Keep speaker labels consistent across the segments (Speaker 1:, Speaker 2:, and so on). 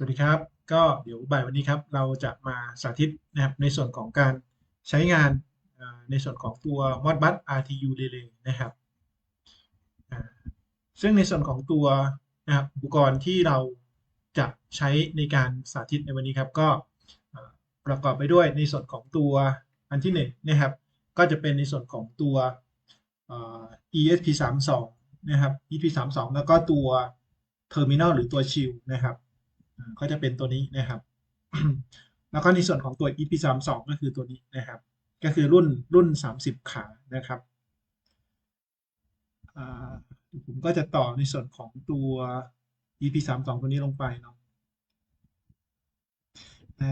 Speaker 1: สวัสดีครับ ก็เดี๋ยวบ่ายวันนี้ครับ เราจะมาสาธิตนะครับในส่วนของการใช้งานในส่วนของตัว Modbus RTU Relay นะครับ ซึ่งในส่วนของตัวนะครับอุปกรณ์ที่เราจะใช้ในการสาธิตในวันนี้ครับ ก็ประกอบไปด้วยในส่วนของตัวอันที่หนึ่งนะครับ ก็จะเป็นในส่วนของตัวอ่า ESP32 นะครับ ESP32 แล้วก็ตัว Terminal หรือตัว Shield นะครับ ก็จะเป็นตัวนี้นะครับ แล้วก็ในส่วนของตัว EP32 ก็คือตัวนี้นะครับ ก็คือรุ่นรุ่น 30 ขานะครับอ่าผมก็จะต่อในส่วนของตัว EP32 ตัวนี้ลงไปเนาะ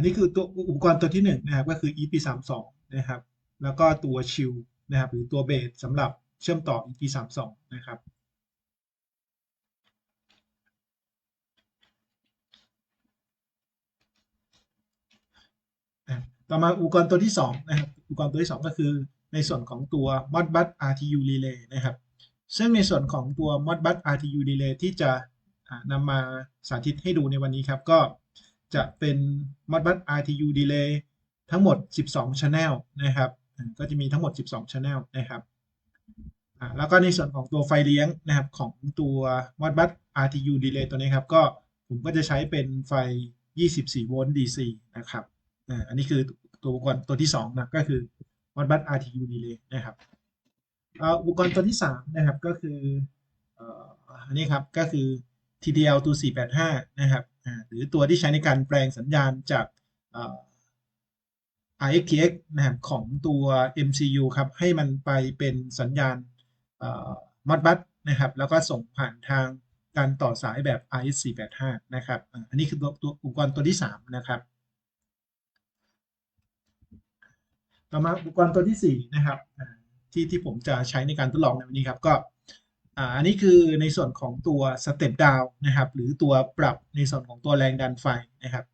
Speaker 1: นี่คือตัวอุปกรณ์ตัวที่หนึ่งนะครับก็คือ EP32 นะครับ แล้วก็ตัวชิลนะครับหรือตัวเบสสำหรับเชื่อมต่อ EP32 นะครับ อะ ต่อมาอุปกรณ์ตัวที่สองนะครับอุปกรณ์ตัวที่สองก็คือในส่วนของตัว Modbus RTU Relay นะครับ ซึ่งในส่วนของตัว Modbus RTU Relay ที่จะนำมาสาธิตให้ดูในวันนี้ครับ ก็จะเป็น Modbus RTU Relay ทั้งหมด 12 Channel นะครับ ก็จะมีทั้งหมด 12 Channel นะครับแล้วก็ในส่วนของตัวไฟเลี้ยงนะครับของตัว Modbus RTU Relay ตัวนี้ครับ ก็ผมก็จะใช้เป็นไฟ 24 โวลต์ DC นะครับ อันนี้คือตัวอุปกรณ์ตัวที่สองนะก็คือ Modbus RTU Relay นะครับอุปกรณ์ตัวที่สามนะครับก็คืออันนี้ครับก็คือ TTL ตัว485 นะครับหรือตัวที่ใช้ในการแปลงสัญญาณจาก RxTX นะครับของตัว MCU ครับให้มันไปเป็นสัญญาณเอ่อ Modbus นะครับแล้วก็ส่งผ่านทางการต่อสายแบบ RS485 นะครับอันนี้คือตัวตัวอุปกรณ์ตัวที่สามนะครับ ต่อมาอุปกรณ์ตัวที่สี่นะครับที่ที่ผมจะใช้ในการทดลองในวันนี้ครับก็อันนี้คือในส่วนของตัว Step Down นะครับ หรือตัวปรับในส่วนของตัวแรงดันไฟนะครับ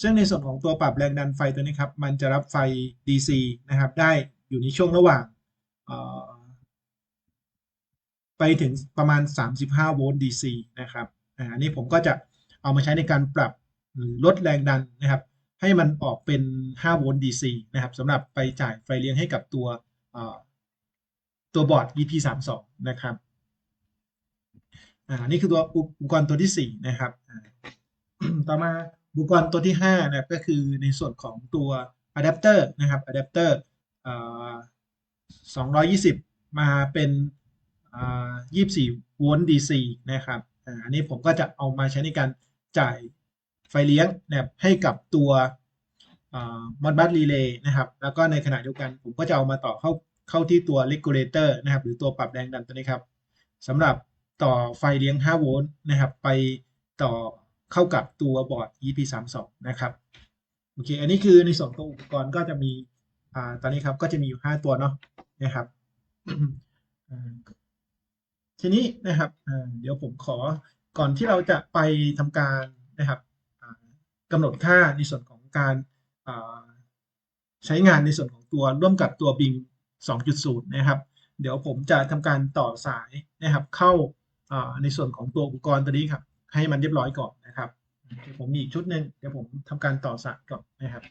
Speaker 1: ซึ่งในส่วนของตัวปรับแรงดันไฟตัวนี้ครับ มันจะรับไฟ DC นะครับ ได้อยู่ในช่วงระหว่าง ไปถึงประมาณ 35 โวลต์ DC นะครับอันนี้ผมก็จะเอามาใช้ในการปรับหรือลดแรงดันนะครับ ให้มันออกเป็น 5 โวลต์ DC นะครับสำหรับไปจ่ายไฟเลี้ยงให้กับตัวตัวบอร์ด EP32 นะครับอ่านี่คือตัวอุปกรณ์ตัวที่ 4 นะครับ ต่อมาอุปกรณ์ตัวที่5นะก็คือในส่วนของตัวอะแดปเตอร์นะครับอะแดปเตอร์220 มาเป็น 24 โวลต์ DC นะครับอันนี้ผมก็จะเอามาใช้ในการจ่าย ไฟเลี้ยงนะครับให้กับตัวมอดบัสรีเลย์นะครับ แล้วก็ในขณะเดียวกันผมก็จะเอามาต่อเข้าเข้าที่ตัว regulator นะครับ หรือตัวปรับแรงดันตัวนี้ครับสำหรับต่อไฟเลี้ยง 5 โวลต์นะครับ ไปต่อเข้ากับตัวบอร์ด EP32 นะครับโอเค อันนี้คือในส่วนของอุปกรณ์ก็จะมีอ่าตอนนี้ครับก็จะมีอยู่ 5 ตัวเนาะนะครับทีนี้นะครับอ่าเดี๋ยวผมขอก่อนที่เราจะไปทำการนะครับ อ่ากำหนดค่าในส่วนของการใช้งานในส่วนของตัวร่วมกับตัว Bing 2.0 นะครับ เดี๋ยวผมจะทำการต่อสายนะครับเข้าในส่วนของตัวอุปกรณ์ตัวนี้ครับ ให้มันเรียบร้อยก่อนนะครับเดี๋ยวผมมีอีกชุดหนึ่งเดี๋ยวผมทำการต่อสายก่อนนะครับ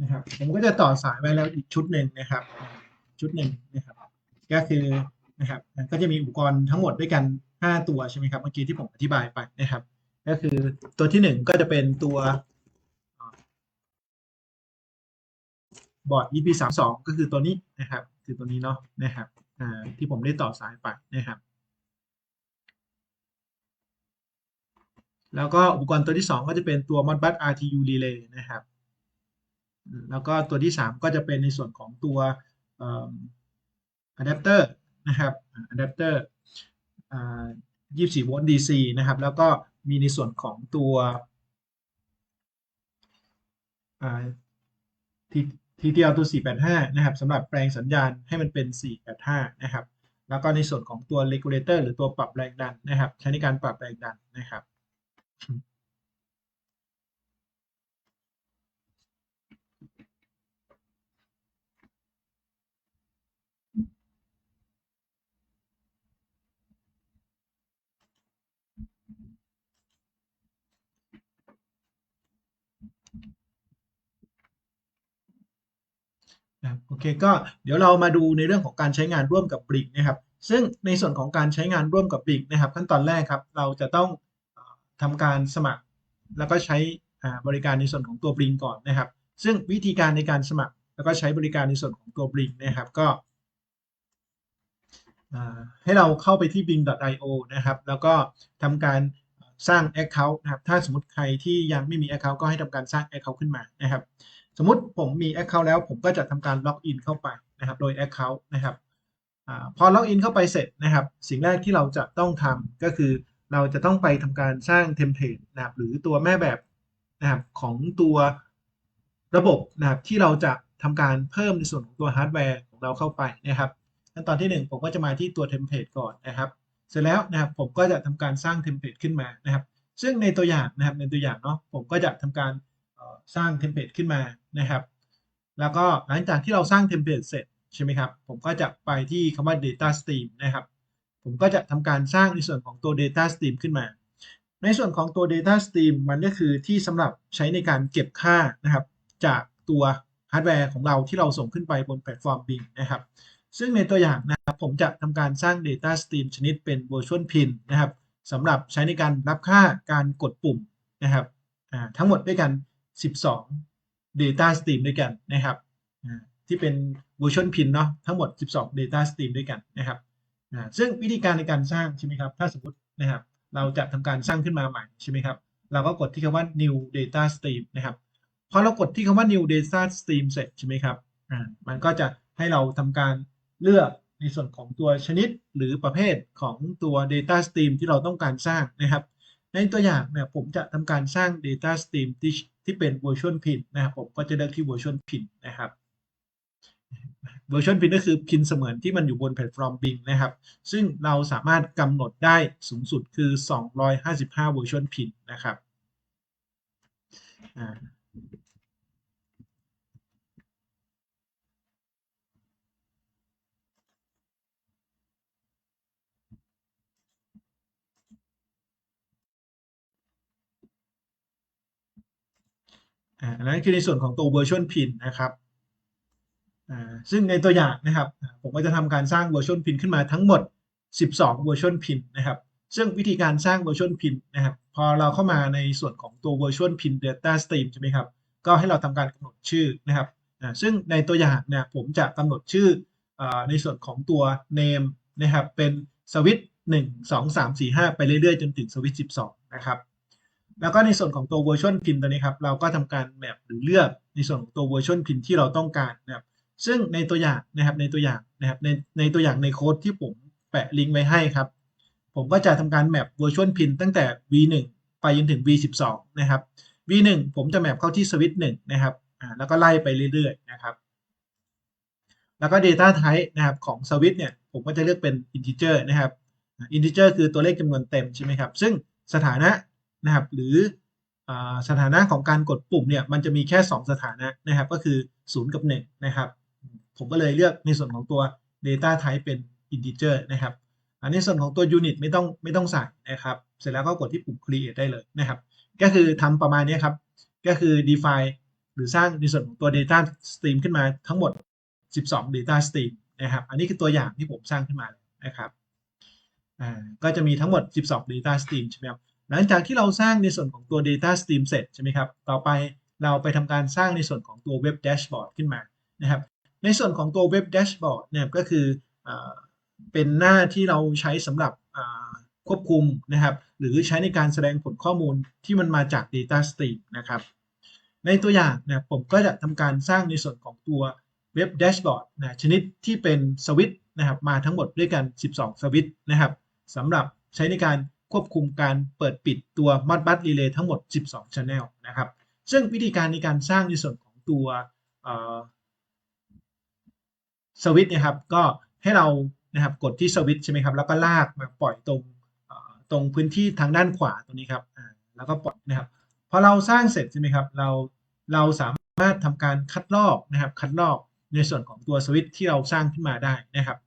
Speaker 1: นะครับผมก็จะต่อสายไว้แล้วอีกชุดหนึ่งนะครับ ชุดหนึ่งนะครับ ก็คือนะครับก็จะมีอุปกรณ์ทั้งหมดด้วยกัน 5 ตัวใช่ไหมครับเมื่อกี้ที่ผมอธิบายไปนะครับ ก็คือตัวที่ 1 ก็จะเป็นตัวบอร์ด EP32 ก็คือตัวนี้นะครับ คือตัวนี้เนาะนะครับที่ผมได้ต่อสายไปนะครับ แล้วก็อุปกรณ์ตัวที่ 2 ก็จะเป็นตัว Modbus RTU Relay นะครับ แล้วก็ตัวที่ 3 ก็จะเป็นในส่วนของตัว อะแดปเตอร์นะครับอะแดปเตอร์24 โวลต์ DC นะครับ แล้วก็มีในส่วนของตัวที TTL ตัว 485 นะครับสำหรับแปลงสัญญาณให้มันเป็น 485 นะครับ แล้วก็ในส่วนของตัว regulator หรือตัวปรับแรงดันนะครับ ใช้ในการปรับแรงดันนะครับ นะครับโอเคก็เดี๋ยวเรามาดูในเรื่องของการใช้งานร่วมกับ Blink นะครับ ซึ่งในส่วนของการใช้งานร่วมกับ Blink นะครับ ขั้นตอนแรกครับเราจะต้องเอ่อทำการสมัคร แล้วก็ใช้บริการในส่วนของตัว Blink ก่อนนะครับ ซึ่งวิธีการในการสมัคร แล้วก็ใช้บริการในส่วนของตัว Blink นะครับก็ให้เราเข้าไปที่ blink.io นะครับ แล้วก็ทำการสร้าง Account นะครับ ถ้าสมมติใครที่ยังไม่มี Account ก็ให้ทำการสร้าง Account ขึ้นมานะครับ สมมติผมมี Account แล้วผมก็จะทำการล็อกอินเข้าไปนะครับ โดย Account นะครับอพอล็อกอินเข้าไปเสร็จนะครับ สิ่งแรกที่เราจะต้องทำก็คือเราจะต้องไปทำการสร้างเทมเพลตนะครับหรือตัวแม่แบบนะครับของตัวระบบนะครับที่เราจะทำการเพิ่มในส่วนของตัวฮาร์ดแวร์ของเราเข้าไปนะครับขั้นตอนที่ 1 ผมก็จะมาที่ตัวเทมเพลตก่อนนะครับ เสร็จแล้วนะครับผมก็จะทำการสร้างเทมเพลตขึ้นมานะครับ ซึ่งในตัวอย่างนะครับในตัวอย่างเนาะผมก็จะทำการ สร้างเทมเพลตขึ้นมานะครับ แล้วก็หลังจากที่เราสร้างเทมเพลตเสร็จใช่ไหมครับ ผมก็จะไปที่คำว่า data stream นะครับ ผมก็จะทำการสร้างในส่วนของตัว data stream ขึ้นมา ในส่วนของตัว data stream มันก็คือที่สำหรับใช้ในการเก็บค่านะครับ จากตัวฮาร์ดแวร์ของเราที่เราส่งขึ้นไปบนแพลตฟอร์ม Bing นะครับ ซึ่งในตัวอย่างนะครับผมจะทำการสร้าง Data Stream ชนิดเป็น Virtual Pin นะครับสำหรับใช้ในการรับค่าการกดปุ่มนะครับทั้งหมดด้วยกัน 12 Data Stream ด้วยกันนะครับที่เป็น Virtual Pin เนาะทั้งหมด 12 Data Stream ด้วยกันนะครับซึ่งวิธีการในการสร้างใช่ไหมครับถ้าสมมตินะครับ เราจะทำการสร้างขึ้นมาใหม่ใช่ไหมครับ เราก็กดที่คำว่า New Data Stream นะครับพอเรากดที่คำว่า new data stream เสร็จใช่ไหมครับมันก็จะให้เราทำการเลือกในส่วนของตัวชนิดหรือประเภทของตัว data stream ที่เราต้องการสร้างนะครับ ในตัวอย่างเนี่ยผมจะทำการสร้าง data stream ที่ที่เป็น virtual pin นะครับผมก็จะเลือกที่ virtual pin นะครับ virtual pin ก็คือพินเสมือนที่มันอยู่บนแพลตฟอร์ม Bing นะครับ ซึ่งเราสามารถกำหนดได้สูงสุดคือ 255 virtual pin นะครับอ่า อันนั้นคือในส่วนของตัว virtual pin นะครับซึ่งในตัวอย่างนะครับ ผมก็จะทำการสร้าง virtual pin ขึ้นมาทั้งหมด 12 virtual pin นะครับ ซึ่งวิธีการสร้าง virtual pin นะครับ พอเราเข้ามาในส่วนของตัว virtual pin data stream ใช่ไหมครับ ก็ให้เราทำการกำหนดชื่อนะครับ ซึ่งในตัวอย่างเนี่ยผมจะกำหนดชื่ออในส่วนของตัว name นะครับ เป็นสวิตช์1 2 3 4 5 ไปเรื่อยๆ จนถึงสวิตช์12 นะครับ แล้วก็ในส่วนของตัว virtual pin ตัวนี้ครับ เราก็ทำการแมปหรือเลือกในส่วนของตัว virtual pin ที่เราต้องการนะครับ ซึ่งในตัวอย่างนะครับในตัวอย่างนะครับในในตัวอย่างในโค้ดที่ผมแปะลิงก์ไว้ให้ครับ ผมก็จะทำการแมป virtual pin ตั้งแต่ v1 ไปจนถึง v12 นะครับ v1 ผมจะแมปเข้าที่สวิตช์1นะครับอ่าแล้วก็ไล่ไปเรื่อยๆนะครับ แล้วก็ data type นะครับของสวิตช์เนี่ยผมก็จะเลือกเป็น integer นะครับ integer คือตัวเลขจำนวนเต็มใช่ไหมครับ ซึ่งสถานะ นะครับหรืออสถานะของการกดปุ่มเนี่ยมันจะมีแค่ 2 สถานะนะครับก็คือ 0 กับ 1 นะครับ ผมก็เลยเลือกในส่วนของตัว data type เป็น integer นะครับอันในส่วนของตัว unit ไม่ต้องไม่ต้องใส่นะครับ เสร็จแล้วก็กดที่ปุ่ม create ได้เลยนะครับ ก็คือทำประมาณนี้ครับ ก็คือ define หรือสร้างในส่วนของตัว data stream ขึ้นมาทั้งหมด 12 data stream นะครับ อันนี้คือตัวอย่างที่ผมสร้างขึ้นมานะครับ อ่า ก็จะมีทั้งหมด 12 data stream ใช่ไหมครับ หลังจากที่เราสร้างในส่วนของตัว data stream เสร็จใช่ไหมครับ ต่อไปเราไปทำการสร้างในส่วนของตัว web dashboard ขึ้นมานะครับ ในส่วนของตัว web dashboard เนี่ยก็คืออเป็นหน้าที่เราใช้สำหรับควบคุมนะครับ หรือใช้ในการแสดงผลข้อมูลที่มันมาจาก data stream นะครับ ในตัวอย่างนะผมก็จะทำการสร้างในส่วนของตัว Web Dashboard นะชนิดที่เป็นสวิตช์นะครับมาทั้งหมดด้วยกัน 12 สวิตช์นะครับสำหรับใช้ในการ ควบคุมการเปิดปิดตัว Modbus Relay ทั้งหมด 12 Channel นะครับ ซึ่งวิธีการในการสร้างในส่วนของตัวสวิตช์นะครับ ก็ให้เรานะครับกดที่สวิตช์ใช่ไหมครับ แล้วก็ลากมาปล่อยตรงตรงพื้นที่ทางด้านขวาตรงนี้ครับแล้วก็ปล่อยนะครับ พอเราสร้างเสร็จใช่ไหมครับ เราเราสามารถทำการคัดลอกนะครับ คัดลอกในส่วนของตัวสวิตช์ที่เราสร้างขึ้นมาได้นะครับ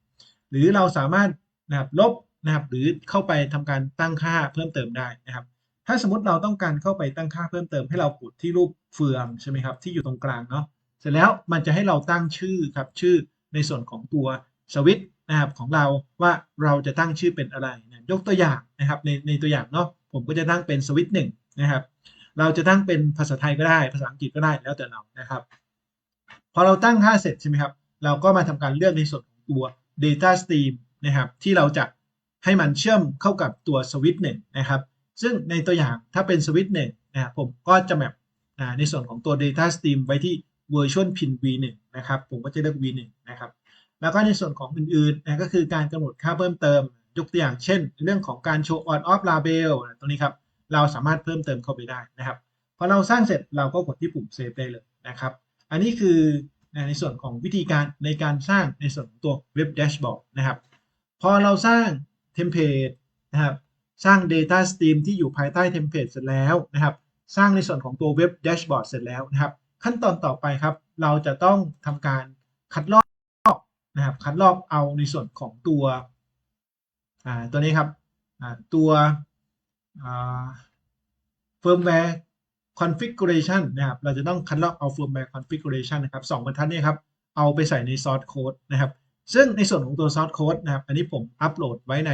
Speaker 1: หรือเราสามารถนะครับลบ นะครับหรือเข้าไปทำการตั้งค่าเพิ่มเติมได้นะครับ ถ้าสมมติเราต้องการเข้าไปตั้งค่าเพิ่มเติมให้เรากดที่รูปเฟืองใช่ไหมครับที่อยู่ตรงกลางเนาะเสร็จแล้วมันจะให้เราตั้งชื่อครับชื่อในส่วนของตัวสวิตช์นะครับของเราว่าเราจะตั้งชื่อเป็นอะไรนะยกตัวอย่างนะครับในในตัวอย่างเนาะผมก็จะตั้งเป็นสวิตช์หนึ่งนะครับ เราจะตั้งเป็นภาษาไทยก็ได้ภาษาอังกฤษก็ได้แล้วแต่เรานะครับ พอเราตั้งค่าเสร็จใช่ไหมครับ เราก็มาทำการเลือกในส่วนของตัว data stream นะครับที่เราจะ ให้มันเชื่อมเข้ากับตัวสวิตช์หนึ่งนะครับ ซึ่งในตัวอย่างถ้าเป็นสวิตช์หนึ่งนะครับผมก็จะแมปในส่วนของตัว data stream ไว้ที่ version pin v1 นะครับ ผมก็จะเลือก v1 นะครับ แล้วก็ในส่วนของอื่นๆนะก็คือการกำหนดค่าเพิ่มเติม ยกตัวอย่างเช่น เรื่องของการโชว์ on off label ตรงนี้ครับ เราสามารถเพิ่มเติมเข้าไปได้นะครับ พอเราสร้างเสร็จเราก็กดที่ปุ่ม save ได้เลยนะครับ อันนี้คือในส่วนของวิธีการในการสร้างในส่วนของตัวเว็บแดชบอร์ดนะครับ พอเราสร้าง เทมเพลตนะครับ สร้าง Data Stream ที่อยู่ภายใต้เทมเพลตเสร็จแล้วนะครับ สร้างในส่วนของตัวเว็บแดชบอร์ดเสร็จแล้วนะครับ ขั้นตอนต่อไปครับ เราจะต้องทำการคัดลอกนะครับ คัดลอกเอาในส่วนของตัวอ่าตัวนี้ครับอ่าตัวอ่า firmware configuration นะครับ เราจะต้องคัดลอกเอา firmware configuration นะครับสองบรรทัดนี้ครับ เอาไปใส่ใน source code นะครับ ซึ่งในส่วนของตัว source code นะครับ อันนี้ผมอัปโหลดไว้ใน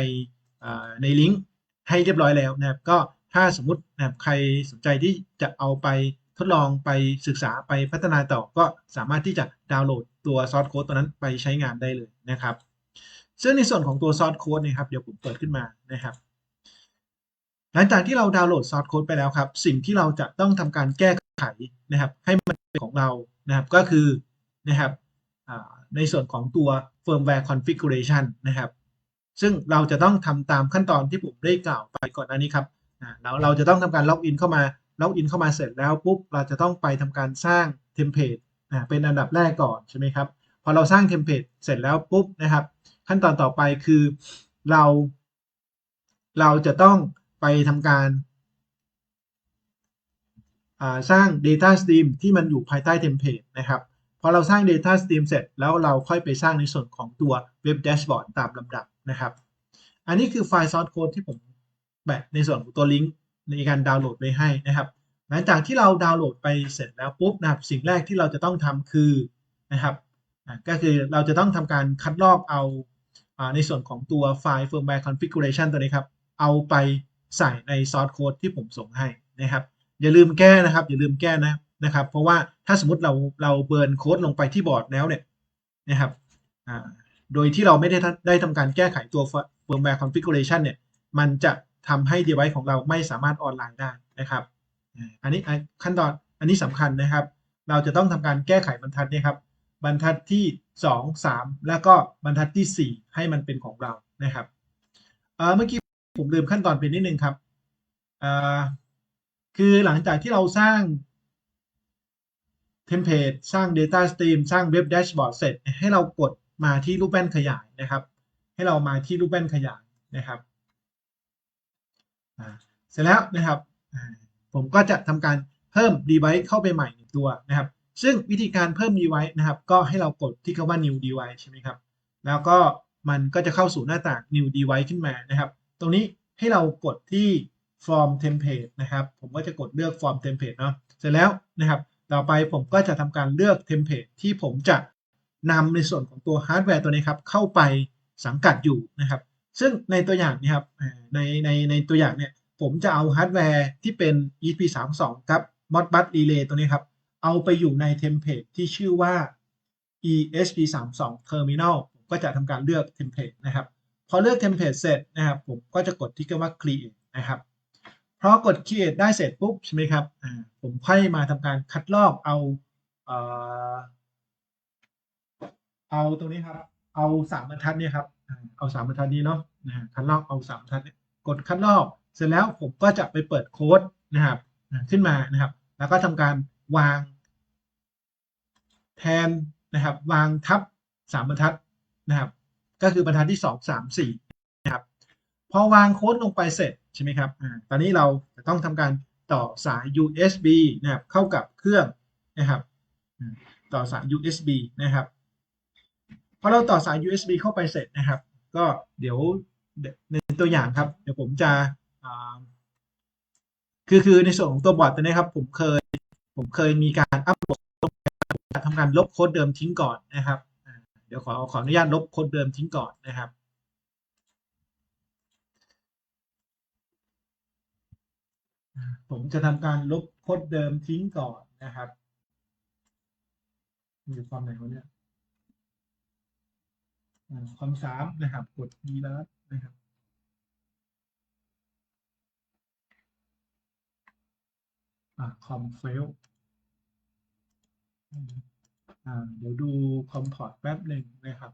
Speaker 1: ในลิงก์ให้เรียบร้อยแล้วนะครับ ก็ถ้าสมมุตินะครับใครสนใจที่จะเอาไปทดลองไปศึกษาไปพัฒนาต่อ ก็สามารถที่จะดาวน์โหลดตัว source code ตัวนั้นไปใช้งานได้เลยนะครับ ซึ่งในส่วนของตัว source code นะครับ เดี๋ยวผมเปิดขึ้นมานะครับ หลังจากที่เราดาวน์โหลดซอสโค้ดไปแล้วครับ สิ่งที่เราจะต้องทำการแก้ไขนะครับ ให้มันเป็นของเรานะครับ ก็คือนะครับในส่วนของตัว firmware configuration นะครับ ซึ่งเราจะต้องทำตามขั้นตอนที่ผมได้กล่าวไปก่อนหน้านี้ครับแล้วเราจะต้องทำการล็อกอินเข้ามาล็อกอินเข้ามาเสร็จแล้วปุ๊บเราจะต้องไปทำการสร้างเทมเพลตเป็นอันดับแรกก่อนใช่ไหมครับพอเราสร้างเทมเพลตเสร็จแล้วปุ๊บนะครับ ขั้นตอนต่อไปคือเรา เราจะต้องไปทำการสร้าง Data Stream ที่มันอยู่ภายใต้เทมเพลตนะครับ พอเราสร้าง Data Stream เสร็จแล้วเราค่อยไปสร้างในส่วนของตัว Web Dashboard ตามลำดับนะครับ อันนี้คือไฟล์ source code ที่ผมแบะในส่วนของตัวลิงก์ในการดาวน์โหลดไว้ให้นะครับ หลังจากที่เราดาวน์โหลดไปเสร็จแล้วปุ๊บนะครับสิ่งแรกที่เราจะต้องทำคือนะครับก็คือเราจะต้องทำการคัดลอกเอาในส่วนของตัวไฟล์ firmware configuration ตัวนี้ครับ เอาไปใส่ใน source code ที่ผมส่งให้นะครับ อย่าลืมแก้นะครับ อย่าลืมแก้นะ นะครับ เพราะว่าถ้าสมมติเราเราเบิร์นโค้ดลงไปที่บอร์ดแล้วเนี่ยนะครับโดยที่เราไม่ได้ได้ทำการแก้ไขตัว firmware configuration เนี่ยมันจะทำให้ device ของเราไม่สามารถออนไลน์ได้นะครับอันนี้ขั้นตอนอันนี้สำคัญนะครับ เราจะต้องทำการแก้ไขบรรทัดเนี่ยครับบรรทัดที่ 2 3 แล้วก็บรรทัดที่ 4 ให้มันเป็นของเรานะครับเเมื่อกี้ผมลืมขั้นตอนไปนิดนึงครับคือหลังจากที่เราสร้าง ทมเพลตสร้าง Data Stream สร้าง Web Dashboard เสร็จ ให้เรากดมาที่รูปแป้นขยายนะครับ ให้เรามาที่รูปแป้นขยายนะครับเสร็จแล้วนะครับผมก็จะทำการเพิ่ม device เข้าไปใหม่หนึ่งตัวนะครับ ซึ่งวิธีการเพิ่ม device นะครับ ก็ให้เรากดที่คำว่า new device ใช่ไหมครับ แล้วก็มันก็จะเข้าสู่หน้าต่าง new device ขึ้นมานะครับ ตรงนี้ให้เรากดที่ form template นะครับ ผมก็จะกดเลือก form template เนาะเสร็จแล้วนะครับ ต่อไปผมก็จะทำการเลือก template ที่ผมจะนำในส่วนของตัวฮาร์ดแวร์ตัวนี้ครับเข้าไปสังกัดอยู่นะครับ ซึ่งในตัวอย่างนี้ครับในในในตัวอย่างเนี่ยผมจะเอาฮาร์ดแวร์ที่เป็น ESP32 ครับ Modbus Relay ตัวนี้ครับ เอาไปอยู่ในเทมเพลตที่ชื่อว่า ESP32 Terminal ผมก็จะทำการเลือกเทมเพลตนะครับ พอเลือกเทมเพลตเสร็จนะครับ ผมก็จะกดที่คำว่า create นะครับ พอกด create ได้เสร็จปุ๊บใช่ไหมครับผมค่อยมาทำการคัดลอกเอาเอ่อเอาตรงนี้ครับ เอาสามบรรทัดเนี่ยครับ เอาสามบรรทัดนี้เนาะนะฮะคัดลอกเอาสามบรรทัดนี่ยกดคัดลอก เสร็จแล้วผมก็จะไปเปิดโค้ดนะครับขึ้นมานะครับ แล้วก็ทำการวาง แทนนะครับ วางทับสามบรรทัดนะครับ ก็คือบรรทัดที่สองสามสี่นะครับ พอวางโค้ดลงไปเสร็จ ใช่ไหมครับอตอนนี้เราจะต้องทำการต่อสาย USB นะครับเข้ากับเครื่องนะครับต่อสาย USB นะครับพอเราต่อสาย USB เข้าไปเสร็จนะครับ ก็เดี๋ยวในตัวอย่างครับ เดี๋ยวผมจะคือคือในส่วนของตัวบอร์ดตัวนี้ครับ ผมเคยผมเคยมีการอัปโหลดทำการการลบโค้ดเดิมทิ้งก่อนนะครับ เดี๋ยวขอขออนุญาตลบโค้ดเดิมทิ้งก่อนนะครับ ผมจะทำการลบโค้ดเดิมทิ้งก่อนนะครับมีอยู่ความไหนวะเนี่ยความสามนะครับ กด e แล้วนะครับอ่าคอมเฟลอ่าเดี๋ยวดูคอมพอร์ตแป๊บหนึ่งนะครับ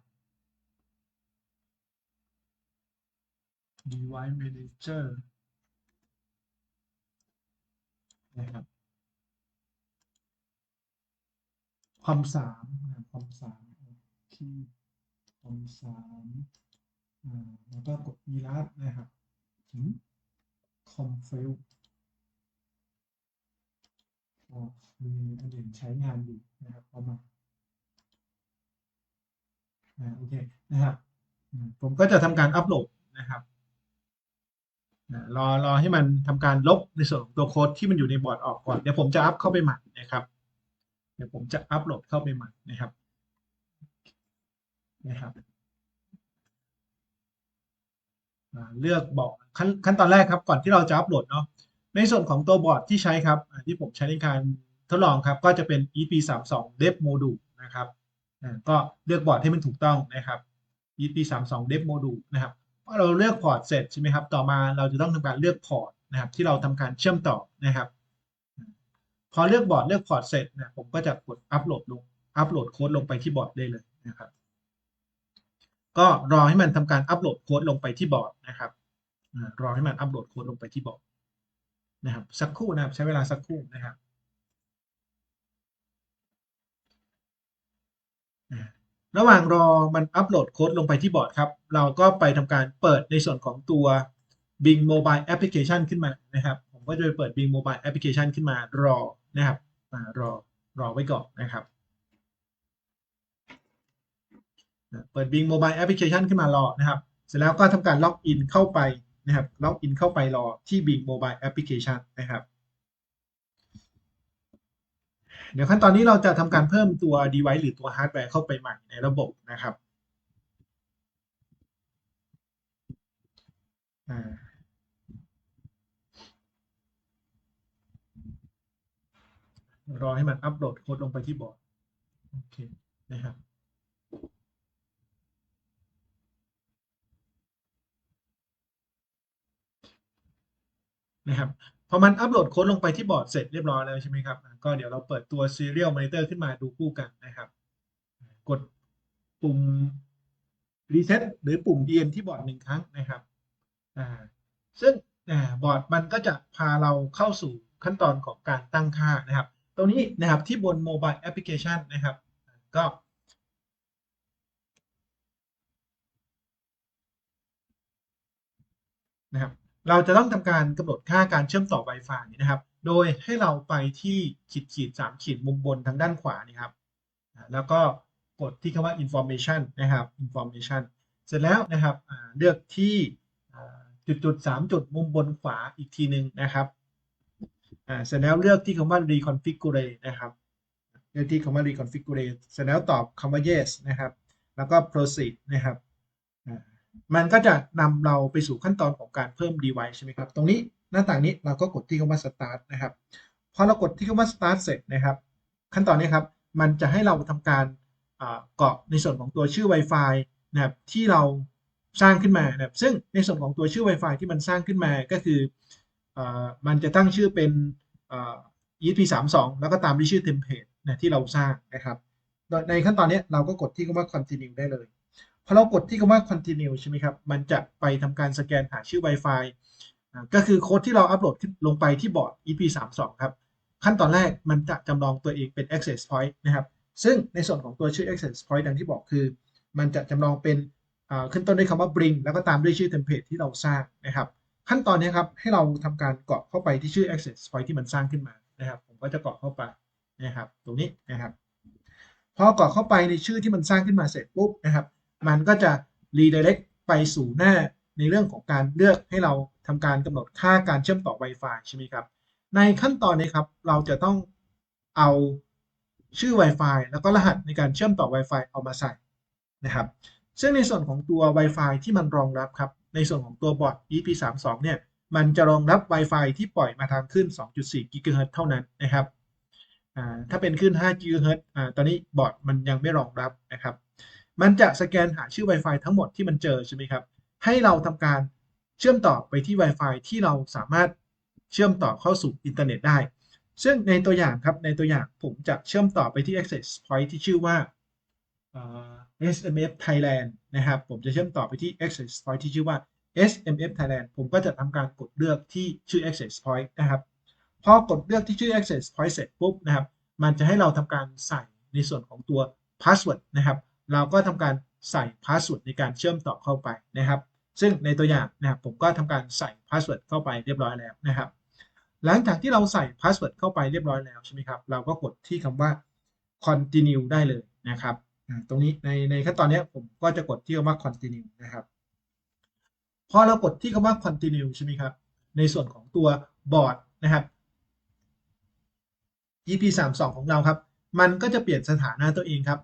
Speaker 1: device manager นะครับคอมสามนะคอมสามที่คอมสามอ่าแล้วก็กด e ลัดนะครับถึงคอมเฟลมีอันอื่นใช้งานอยู่นะครับประมาอ่าโอเคนะครับอืมผมก็จะทำการอัปโหลด รอรอให้มันทำการลบในส่วนของตัวโค้ดที่มันอยู่ในบอร์ดออกก่อนเดี๋ยวผมจะอัพเข้าไปใหม่นะครับ เดี๋ยวผมจะอัปโหลดเข้าไปใหม่นะครับนะครับเลือกบอร์ดขั้นขั้นตอนแรกครับ ก่อนที่เราจะอัปโหลดเนาะในส่วนของตัวบอร์ดที่ใช้ครับที่ผมใช้ในการทดลองครับ ก็จะเป็น EP32 Dev Module นะครับก็เลือกบอร์ดให้มันถูกต้องนะครับ EP32 Dev Module นะครับ เราเลือกพอร์ตเสร็จใช่ไหมครับ ต่อมาเราจะต้องทำการเลือกพอร์ตนะครับ ที่เราทำการเชื่อมต่อนะครับ พอเลือกบอร์ดเลือกพอร์ตเสร็จนะผมก็จะกดอัปโหลดลงอัปโหลดโค้ดลงไปที่บอร์ดได้เลยนะครับ ก็รอให้มันทำการอัปโหลดโค้ดลงไปที่บอร์ดนะครับรอให้มันอัปโหลดโค้ดลงไปที่บอร์ดนะครับ สักครู่นะครับ ใช้เวลาสักครู่นะครับอ่า ระหว่างรอมันอัปโหลดโค้ดลงไปที่บอร์ดครับ เราก็ไปทำการเปิดในส่วนของตัว Bing Mobile Application ขึ้นมานะครับ ผมก็จะไปเปิด Bing Mobile Application ขึ้นมารอนะครับรอรอไว้ก่อนนะครับ เปิด Bing Mobile Application ขึ้นมารอนะครับ เสร็จแล้วก็ทำการล็อกอินเข้าไปนะครับ ล็อกอินเข้าไปรอที่ Bing Mobile Application นะครับ เดี๋ยวขั้นตอนนี้เราจะทำการเพิ่มตัว device หรือตัวฮาร์ดแวร์เข้าไปใหม่ในระบบนะครับอรอให้มันอัปโหลดโค้ดลงไปที่บอร์ดโอเคนะครับนะครับ พอมันอัปโหลดโค้ดลงไปที่บอร์ดเสร็จเรียบร้อยแล้วใช่ไหมครับก็เดี๋ยวเราเปิดตัว Serial Monitor ขึ้นมาดูคู่กันนะครับ กดปุ่ม Reset หรือปุ่ม EN ที่บอร์ดหนึ่งครั้งนะครับอ่าซึ่งอ่าบอร์ดมันก็จะพาเราเข้าสู่ขั้นตอนของการตั้งค่านะครับ ตรงนี้นะครับที่บน Mobile Application นะครับ ก็นะครับ เราจะต้องทำการกำหนดค่าการเชื่อมต่อ Wi-Fi นะครับ โดยให้เราไปที่ขีดขีดสามขีดมุมบนทางด้านขวานี่ครับ แล้วก็กดที่คำว่า information นะครับ information เสร็จแล้วนะครับเลือกที่จุดจุดสามจุดมุมบนขวาอีกทีหนึ่งนะครับเสร็จแล้วเลือกที่คำว่า reconfigure นะครับเลือกที่คำว่า reconfigure เสร็จแล้วตอบคำว่า yes นะครับ แล้วก็ proceed นะครับ มันก็จะนำเราไปสู่ขั้นตอนของการเพิ่ม device ใช่ไหมครับ ตรงนี้หน้าต่างนี้เราก็กดที่คำว่า start นะครับ พอเรากดที่คำว่า start เสร็จนะครับ ขั้นตอนนี้ครับ มันจะให้เราทำการเกาะในส่วนของตัวชื่อ Wi-Fi นะครับที่เราสร้างขึ้นมานะครับ ซึ่งในส่วนของตัวชื่อ Wi-Fi ที่มันสร้างขึ้นมาก็คืออมันจะตั้งชื่อเป็นอ่า ESP32 แล้วก็ตามด้วยชื่อ template นะที่เราสร้างนะครับ ในขั้นตอนนี้เราก็กดที่คำว่า continue ได้เลย พอเรากดที่คำว่า continue ใช่ไหมครับ มันจะไปทำการสแกนหาชื่อ Wi-Fi ก็คือโค้ดที่เราอัปโหลดลงไปที่บอร์ด EP32 ครับ ขั้นตอนแรกมันจะจำลองตัวเองเป็น access point นะครับ ซึ่งในส่วนของตัวชื่อ access point ดังที่บอกคือ มันจะจำลองเป็นขึ้นต้นด้วยคำว่า bring แล้วก็ตามด้วยชื่อ template ที่เราสร้างนะครับ ขั้นตอนนี้ครับให้เราทำการเกาะเข้าไปที่ชื่อ access point ที่มันสร้างขึ้นมานะครับ ผมก็จะเกาะเข้าไปนะครับ ตรงนี้นะครับ พอกรอกเข้าไปในชื่อที่มันสร้างขึ้นมาเสร็จปุ๊บนะครับ มันก็จะ redirect ไปสู่หน้าในเรื่องของการเลือกให้เราทำการกำหนดค่าการเชื่อมต่อ Wi-Fi ใช่ไหมครับ ในขั้นตอนนี้ครับ เราจะต้องเอาชื่อ Wi-Fi แล้วก็รหัสในการเชื่อมต่อ Wi-Fi เอามาใส่นะครับ ซึ่งในส่วนของตัว Wi-Fi ที่มันรองรับครับ ในส่วนของตัวบอร์ด EP32 เนี่ย มันจะรองรับ Wi-Fi ที่ปล่อยมาทางขึ้น2.4 GHz เท่านั้นนะครับ ถ้าเป็นขึ้น5 GHz ตอนนี้บอร์ดมันยังไม่รองรับนะครับ มันจะสแกนหาชื่อ Wi-Fi ทั้งหมดที่มันเจอใช่ไหมครับ ให้เราทำการเชื่อมต่อไปที่ Wi-Fi ที่เราสามารถเชื่อมต่อเข้าสู่อินเทอร์เน็ตได้ ซึ่งในตัวอย่างครับ ในตัวอย่างผมจะเชื่อมต่อไปที่ access point ที่ชื่อว่า SMF Thailand นะครับ ผมจะเชื่อมต่อไปที่ access point ที่ชื่อว่า SMF Thailand ผมก็จะทำการกดเลือกที่ชื่อ access point นะครับ พอกดเลือกที่ชื่อ access point เสร็จปุ๊บนะครับ มันจะให้เราทำการใส่ในส่วนของตัว password นะครับ เราก็ทำการใส่ password ในการเชื่อมต่อเข้าไปนะครับ ซึ่งในตัวอย่างนะครับผมก็ทำการใส่ password เข้าไปเรียบร้อยแล้วนะครับ หลังจากที่เราใส่ password เข้าไปเรียบร้อยแล้วใช่ไหมครับ เราก็กดที่คำว่า continue ได้เลยนะครับ ตรงนี้ในในขั้นตอนนี้ผมก็จะกดที่คำว่า continue นะครับ พอเรากดที่คำว่า continue ใช่ไหมครับ ในส่วนของตัวบอร์ดนะครับ EP32 ของเราครับ มันก็จะเปลี่ยนสถานะตัวเองครับ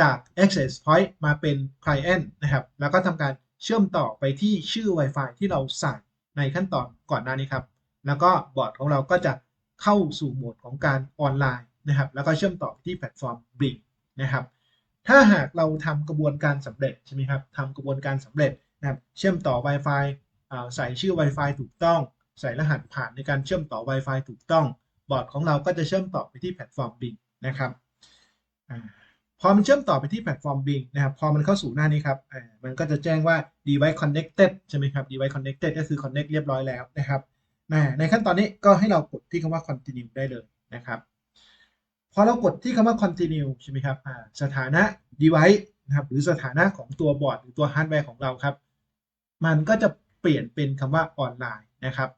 Speaker 1: จาก access point มาเป็น client นะครับ แล้วก็ทำการเชื่อมต่อไปที่ชื่อ Wi-Fi ที่เราใส่ในขั้นตอนก่อนหน้านี้ครับ แล้วก็บอร์ดของเราก็จะเข้าสู่โหมดของการออนไลน์นะครับ แล้วก็เชื่อมต่อไปที่แพลตฟอร์ม Blink นะครับ ถ้าหากเราทำกระบวนการสำเร็จใช่ไหมครับทำกระบวนการสำเร็จนะครับ เชื่อมต่อ Wi-Fi ใส่ชื่อ Wi-Fi ถูกต้อง ใส่รหัสผ่านในการเชื่อมต่อ Wi-Fi ถูกต้อง บอร์ดของเราก็จะเชื่อมต่อไปที่แพลตฟอร์ม Blink นะครับ พอมันเชื่อมต่อไปที่แพลตฟอร์ม Blink นะครับ พอมันเข้าสู่หน้านี้ครับมันก็จะแจ้งว่า device connected ใช่ไหมครับ device connected ก็คือ connect เรียบร้อยแล้วนะครับในขั้นตอนนี้ก็ให้เรากดที่คำว่า continue ได้เลยนะครับ พอเรากดที่คำว่า continue ใช่ไหมครับสถานะ device นะครับ หรือสถานะของตัวบอร์ดหรือตัวฮาร์ดแวร์ของเราครับ มันก็จะเปลี่ยนเป็นคำว่าออนไลน์นะครับ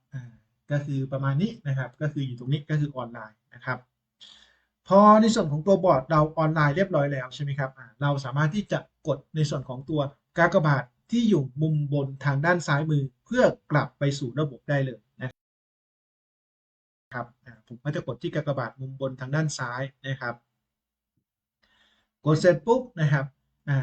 Speaker 1: ก็คือประมาณนี้นะครับ ก็คืออยู่ตรงนี้ก็คือออนไลน์นะครับ พอในส่วนของตัวบอร์ดเราออนไลน์เรียบร้อยแล้วใช่ไหมครับเราสามารถที่จะกดในส่วนของตัวกากบาทที่อยู่มุมบนทางด้านซ้ายมือ เพื่อกลับไปสู่ระบบได้เลยนะครับผมก็จะกดที่กากบาทมุมบนทางด้านซ้ายนะครับ กดเสร็จปุ๊บนะครับอ่า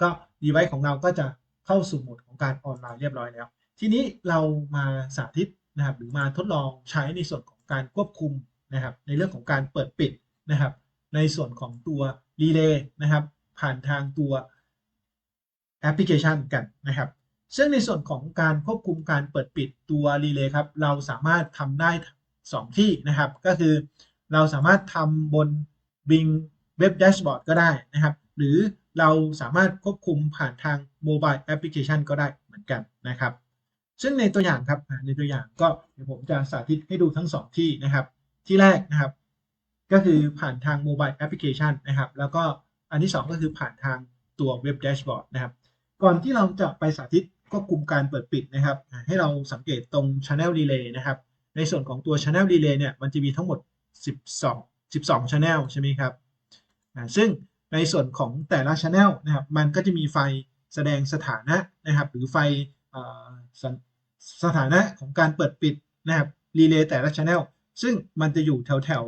Speaker 1: ก็ device ของเราก็จะเข้าสู่โหมดของการออนไลน์เรียบร้อยแล้ว ทีนี้เรามาสาธิตนะครับหรือมาทดลองใช้ในส่วนของการควบคุมนะครับ ในเรื่องของการเปิดปิด นะครับ ในส่วนของตัวรีเลย์นะครับ ผ่านทางตัวแอปพลิเคชันกันนะครับ ซึ่งในส่วนของการควบคุมการเปิดปิดตัวรีเลย์ครับ เราสามารถทำได้ 2 ที่นะครับ ก็คือเราสามารถทำบน Bing Web Dashboard ก็ได้นะครับ หรือเราสามารถควบคุมผ่านทางโมบายแอปพลิเคชันก็ได้เหมือนกันนะครับ ซึ่งในตัวอย่างครับ ในตัวอย่างก็เดี๋ยวผมจะสาธิตให้ดูทั้ง 2 ที่นะครับ ที่แรกนะครับ ก็คือผ่านทางโมบายแอปพลิเคชันนะครับ แล้วก็อันที่ 2 ก็คือผ่านทางตัวเว็บแดชบอร์ดนะครับ ก่อนที่เราจะไปสาธิตควบคุมการเปิดปิดนะครับ ให้เราสังเกตตรง Channel Relay นะครับ ในส่วนของตัว Channel Relay เนี่ย มันจะมีทั้งหมด 12 12 Channel ใช่ไหมครับ ซึ่งในส่วนของแต่ละ Channel นะครับ มันก็จะมีไฟแสดงสถานะนะครับ หรือไฟสสถานะของการเปิดปิดนะครับ รีเลย์แต่ละ Channel ซึ่งมันจะอยู่แถวแถว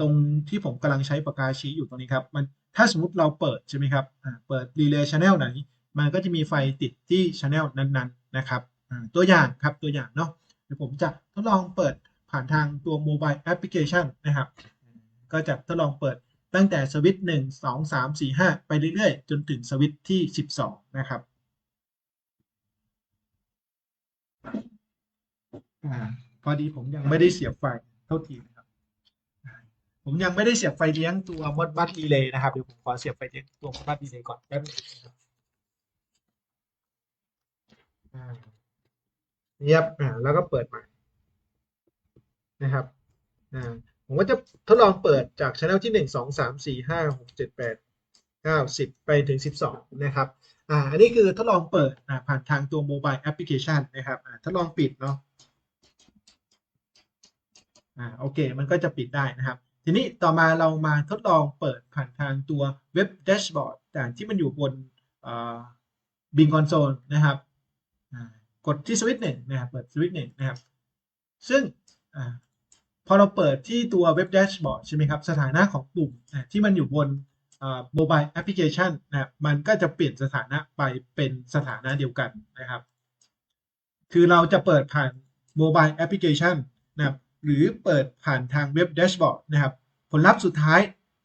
Speaker 1: ตรงที่ผมกำลังใช้ปากกาชี้อยู่ตรงนี้ครับมันถ้าสมมติเราเปิดใช่ไหมครับเปิดรีเลย์ Channel ไหน มันก็จะมีไฟติดที่ Channel นั้นๆนะครับตัวอย่างครับตัวอย่างเนาะเดี๋ยวผมจะทดลองเปิดผ่านทางตัวโมบายแอปพลิเคชันนะครับ ก็จะทดลองเปิดตั้งแต่สวิตช์หนึ่งสองสามสี่ห้าไปเรื่อยๆ จนถึงสวิตช์ที่สิบสองนะครับอพอดีผมยังไม่ได้เสียบไฟเท่าทีนะครับอ่ ผมยังไม่ได้เสียบไฟเลี้ยงตัวมดบัตรีเลย์นะครับเดี๋ยวผมขอเสียบไฟเลี้ยงตัวมดบัตรีเลย์ก่อนแป๊บนึงนะครับอ่าเงียบอ่าแล้วก็เปิดใหม่นะครับอ่าผมก็จะทดลองเปิดจากช anel ที่1 2 3 4 5 6 7 8 9 10ไปถึง12นะครับอ่าอันนี้คือทดลองเปิดอ่าผ่านทางตัวโมบายแอปพลิเคชันนะครับอ่าทดลองปิดเนาะอ่าโอเค มันก็จะปิดได้นะครับ ทีนี้ต่อมาเรามาทดลองเปิดผ่านทางตัวเว็บแดชบอร์ดแต่ที่มันอยู่บนบิงคอนโซลนะครับกดที่สวิตช์หนึ่งนะครับเปิดสวิตช์หนึ่งนะครับ ซึ่งอพอเราเปิดที่ตัวเว็บแดชบอร์ดใช่ไหมครับ สถานะของปุ่มอะที่มันอยู่บนโมบายแอปพลิเคชันนะครับมันก็จะเปลี่ยนสถานะไปเป็นสถานะเดียวกันนะครับ คือเราจะเปิดผ่านโมบายแอปพลิเคชันนะครับ หรือเปิดผ่านทางเว็บแดชบอร์ดนะครับ ผลลัพธ์สุดท้าย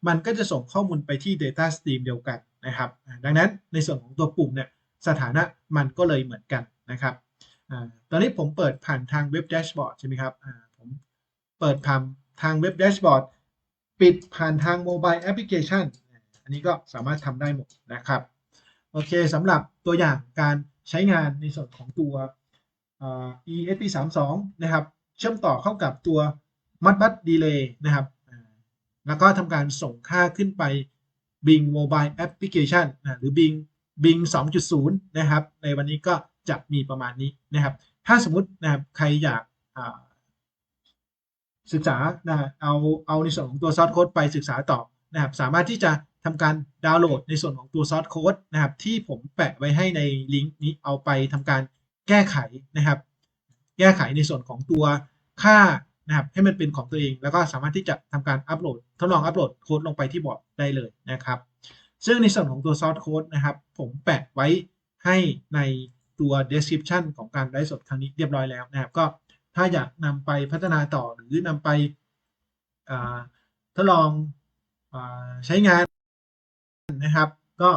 Speaker 1: มันก็จะส่งข้อมูลไปที่ Data Stream เดียวกันนะครับ ดังนั้นในส่วนของตัวปุ่มเนี่ยสถานะมันก็เลยเหมือนกันนะครับอตอนนี้ผมเปิดผ่านทางเว็บแดชบอร์ดใช่ไหมครับผมเปิดผ่านทางเว็บแดชบอร์ดปิดผ่านทางโมบายแอปพลิเคชันอันนี้ก็สามารถทำได้หมดนะครับ โอเคสำหรับตัวอย่างการใช้งานในส่วนของตัวอ่า ESP32 นะครับ เชื่อมต่อเข้ากับตัว Modbus Relay นะครับแล้วก็ทำการส่งค่าขึ้นไป Bing Mobile Application นะหรือ Bing Bing 2.0 นะครับ ในวันนี้ก็จะมีประมาณนี้นะครับ ถ้าสมมตินะครับใครอยากศึกษานะเอาเอาในส่วนของตัวซอสโค้ดไปศึกษาต่อนะครับ สามารถที่จะทำการดาวน์โหลดในส่วนของตัวซอสโค้ดนะครับ ที่ผมแปะไว้ให้ในลิงก์นี้เอาไปทำการแก้ไขนะครับ แก้ไขในส่วนของตัวค่านะครับให้มันเป็นของตัวเอง แล้วก็สามารถที่จะทำการอัปโหลด ทดลองอัปโหลดโค้ดลงไปที่บอร์ดได้เลยนะครับ ซึ่งในส่วนของตัว source code นะครับ ผมแปะไว้ให้ในตัว description ของการไลฟ์สดครั้งนี้เรียบร้อยแล้วนะครับ ก็ถ้าอยากนำไปพัฒนาต่อหรือนำไปทดลองอใช้งานนะครับ ก็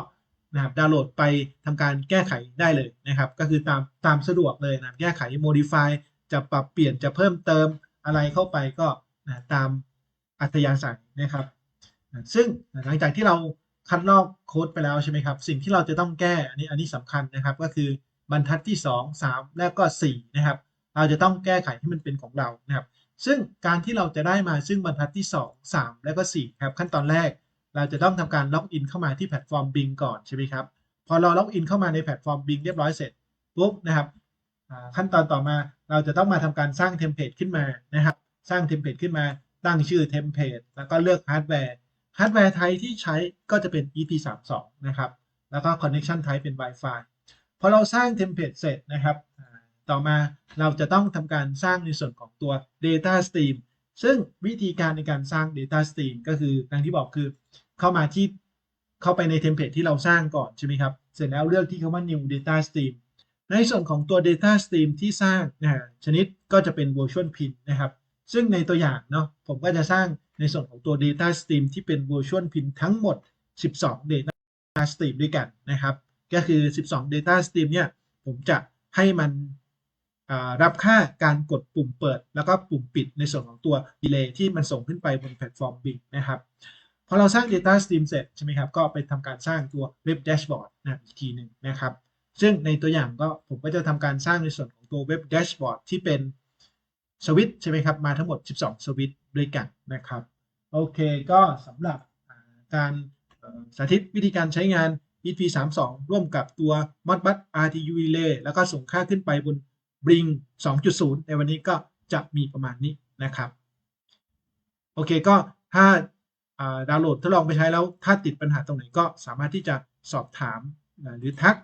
Speaker 1: นะครับดาวน์โหลดไปทำการแก้ไขได้เลยนะครับ ก็คือตามตามสะดวกเลยนะแก้ไข modify จะปรับเปลี่ยนจะเพิ่มเติมอะไรเข้าไปก็นะตามอัธยาศัยนะครับ ซึ่งหลังจากที่เราคัดลอกโค้ดไปแล้วใช่ไหมครับ สิ่งที่เราจะต้องแก้อันนี้อันนี้สำคัญนะครับ ก็คือบรรทัดที่ 2 3 แล้วก็ 4 นะครับ เราจะต้องแก้ไขให้มันเป็นของเรานะครับ ซึ่งการที่เราจะได้มาซึ่งบรรทัดที่ 2 3 แล้วก็4ครับขั้นตอนแรก เราจะต้องทำการล็อกอินเข้ามาที่แพลตฟอร์ม Bing ก่อนใช่ไหมครับ พอเราล็อกอินเข้ามาในแพลตฟอร์ม Bing เรียบร้อยเสร็จปุ๊บนะครับขั้นตอนต่อมาเราจะต้องมาทำการสร้างเทมเพลตขึ้นมานะครับ สร้างเทมเพลตขึ้นมา ตั้งชื่อเทมเพลตแล้วก็เลือกฮาร์ดแวร์ฮาร์ดแวร์ไทยที่ใช้ก็จะเป็น EP32 นะครับ แล้วก็ connection type เป็น Wi-Fi พอเราสร้างเทมเพลตเสร็จนะครับ ต่อมาเราจะต้องทำการสร้างในส่วนของตัว Data Stream ซึ่งวิธีการในการสร้าง Data Stream ก็คือดังที่บอกคือเข้ามาที่เข้าไปในเทมเพลตที่เราสร้างก่อนใช่ไหมครับ เสร็จแล้วเลือกที่คำว่า New Data Stream ในส่วนของตัว Data Stream ที่สร้างนะฮะชนิดก็จะเป็น Virtual Pin นะครับ ซึ่งในตัวอย่างเนาะผมก็จะสร้างในส่วนของตัว Data Stream ที่เป็น Virtual Pin ทั้งหมด 12 Data Stream ด้วยกันนะครับ ก็คือ 12 Data Stream เนี่ยผมจะให้มัน รับค่าการกดปุ่มเปิด แล้วก็ปุ่มปิดในส่วนของตัว Relay ที่มันส่งขึ้นไปบนแพลตฟอร์ม Bing นะครับพอเราสร้าง Data Stream เสร็จใช่ไหมครับก็ไปทำการสร้างตัว Web Dashboard นะอีกทีหนึ่งนะครับ ซึ่งในตัวอย่างก็ผมก็จะทำการสร้างในส่วนของตัว Web Dashboard ที่เป็นสวิตช์ใช่ไหมครับ มาทั้งหมด 12 สวิตช์ด้วยกันนะครับ โอเคก็สำหรับการสาธิตวิธีการใช้งาน EP32 ร่วมกับตัว Modbus RTU Relay แล้วก็ส่งค่าขึ้นไปบน บริง2.0 ในวันนี้ก็จะมีประมาณนี้นะครับ โอเคก็ถ้าดาวน์โหลดทดลองไปใช้แล้ว ถ้าติดปัญหาตรงไหนก็สามารถที่จะสอบถามหรือทัก